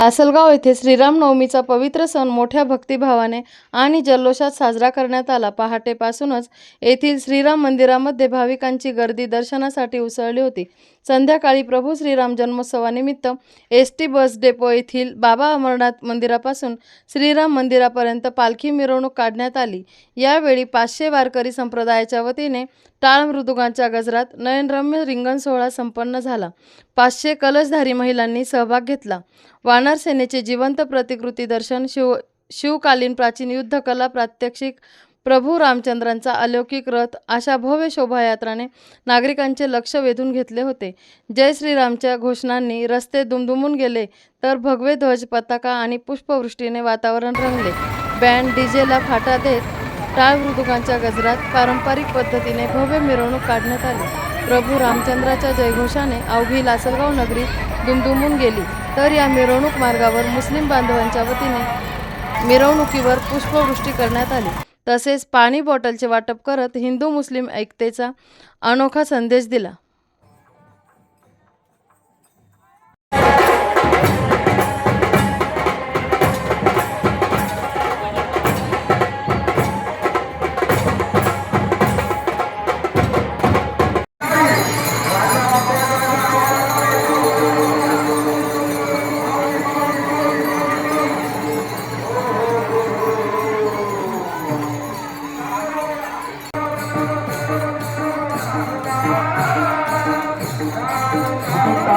लासलगाव येथे श्रीरामनवमीचा पवित्र सण मोठ्या भक्तिभावाने आणि जल्लोषात साजरा करण्यात आला. पहाटेपासूनच येथील श्रीराम मंदिरामध्ये भाविकांची गर्दी दर्शनासाठी उसळली होती. संध्याकाळी प्रभू श्रीराम जन्मोत्सवानिमित्त एस टी बस डेपो येथील बाबा अमरनाथ मंदिरापासून श्रीराम मंदिरापर्यंत पालखी मिरवणूक काढण्यात आली. यावेळी पाचशे वारकरी संप्रदायाच्या वतीने टाळ मृदुगांच्या गजरात नयनरम्य रिंगण सोहळा संपन्न झाला. पाचशे कलशधारी महिलांनी सहभाग घेतला. वानर सेनेचे जिवंत प्रतिकृती दर्शन शिव शिवकालीन प्राचीन युद्धकला प्रात्यक्षिक प्रभू रामचंद्रांचा अलौकिक रथ अशा भव्य शोभायात्राने नागरिकांचे लक्ष वेधून घेतले होते. जय श्रीरामच्या घोषणांनी रस्ते दुमदुमून गेले तर भगवे ध्वज पताका आणि पुष्पवृष्टीने वातावरण रंगले. बँड डीजेला फाटा देत टाळ मृदुकांच्या गजरात पारंपरिक पद्धतीने भव्य मिरवणूक काढण्यात आली. प्रभू रामचंद्राच्या जयघोषाने अवघी लासलगाव नगरी दुमदुमून गेली. तर या मिरवणूक मार्गावर मुस्लिम बांधवांच्या वतीने मिरवणुकीवर पुष्पवृष्टी करण्यात आली. तसेच पाणी बॉटलचे वाटप करत हिंदू मुस्लिम ऐक्यतेचा अनोखा संदेश दिला.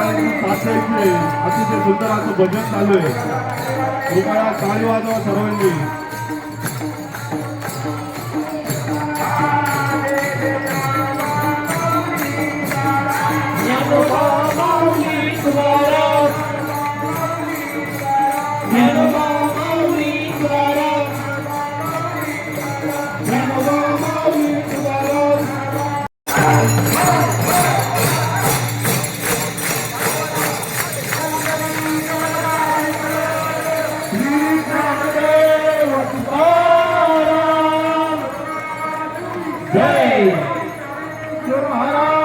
आपण टाळ्यांची अतिशय सुंदर असं भजन चालू आहे. कृपया चालू वाजवा सर्वांनी. जय महाराज